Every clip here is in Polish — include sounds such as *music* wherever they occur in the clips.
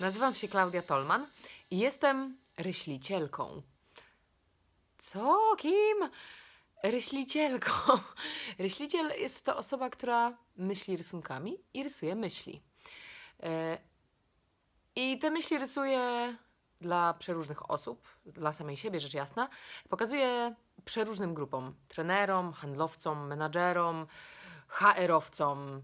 Nazywam się Klaudia Tolman i jestem ryślicielką. Co? Kim? Ryślicielką. *laughs* Ryśliciel jest to osoba, która myśli rysunkami i rysuje myśli. E, I te myśli rysuje dla przeróżnych osób, dla samej siebie rzecz jasna. Pokazuje przeróżnym grupom, trenerom, handlowcom, menadżerom, HR-owcom,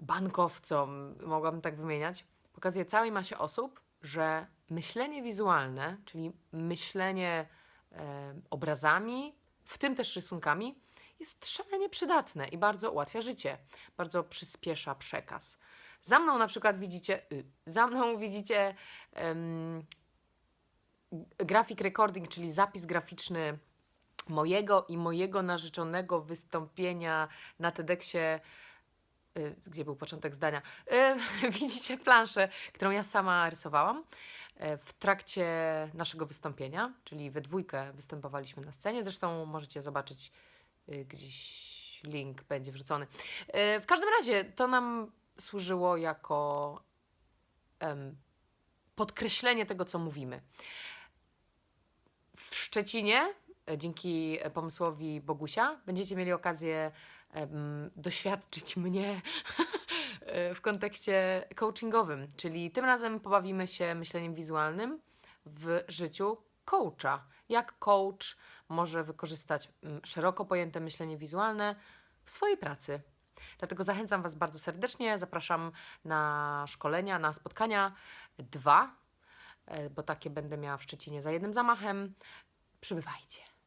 bankowcom, mogłabym tak wymieniać. Pokazuje całej masie osób, że myślenie wizualne, czyli myślenie e, obrazami, w tym też rysunkami, jest szalenie przydatne i bardzo ułatwia życie, bardzo przyspiesza przekaz. Za mną na przykład widzicie, y, za mną *laughs* widzicie em, grafik recording, czyli zapis graficzny mojego i mojego narzeczonego wystąpienia na TEDxie, gdzie był początek zdania. Y, *laughs* Widzicie planszę, którą ja sama rysowałam e, w trakcie naszego wystąpienia, czyli we dwójkę występowaliśmy na scenie. Zresztą możecie zobaczyć y, gdzieś link będzie wrzucony. W każdym razie to nam służyło jako podkreślenie tego, co mówimy. W Szczecinie, e, dzięki pomysłowi Bogusia, będziecie mieli okazję doświadczyć mnie *laughs* w kontekście coachingowym, czyli tym razem pobawimy się myśleniem wizualnym w życiu coacha. Jak coach może wykorzystać mm, szeroko pojęte myślenie wizualne w swojej pracy. Dlatego zachęcam Was bardzo serdecznie. Zapraszam na szkolenia, na spotkania dwa, e, bo takie będę miała w Szczecinie za jednym zamachem. Przybywajcie.